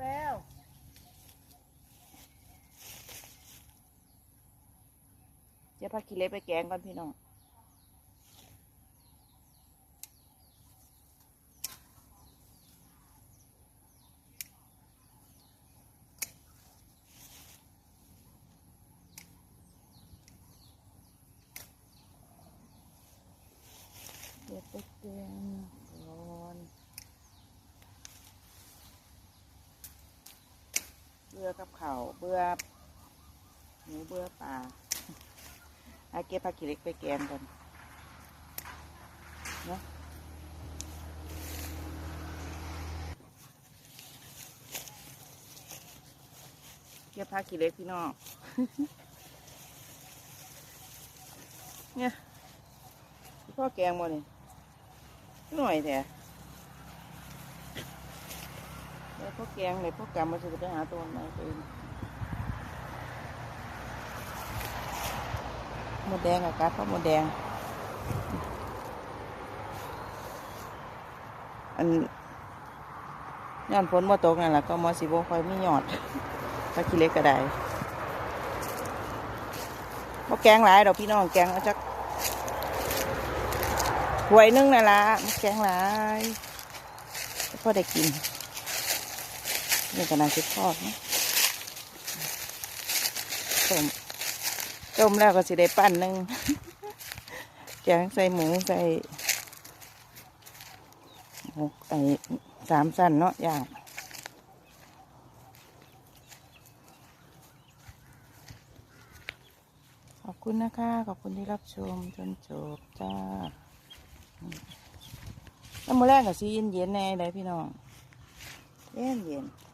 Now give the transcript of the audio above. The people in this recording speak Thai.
แล้วเดี๋ยวพักกิเล็กไปแกงก่อนพี่น้องเดี๋ยวไปแกงก่อน เบื่อกับเขาเบื่อหนูเบื่อปลาอาเก็บผักขี้เล็กไปแกงกันเนาะเก็บผักขี้เล็กพี่น้องเนี่ยพ่อแกงบ่นี่หน่อยแท้ แล้วพ่อแกงเลยพ่อกำมาจะไปหาตัวไหนเองหมดแดงอะกัดเพราะหมดแดง อันย้อนฝนมาตกนั่นแหละก็มอสิบคอยมีหยอดปลาขี้เล็กก็ได้พอแกงหลายดอกพี่น้องแกงเอาจักหวยนึ่งนั่นละแกงหลายพอได้กิน นี่ก็น่าจะทอดนะต้มต้มแล้วก็สิได้ปั้นหนึ่งแกงใส่หมูใส่หกไอ้สามสั้นเนาะอย่างขอบคุณนะคะ ขอบคุณที่รับชมจนจบจ้าแล้วมื้อแรกกับซีเย็นเย็นๆแน่เลยพี่น้อง เย็นเย็นๆ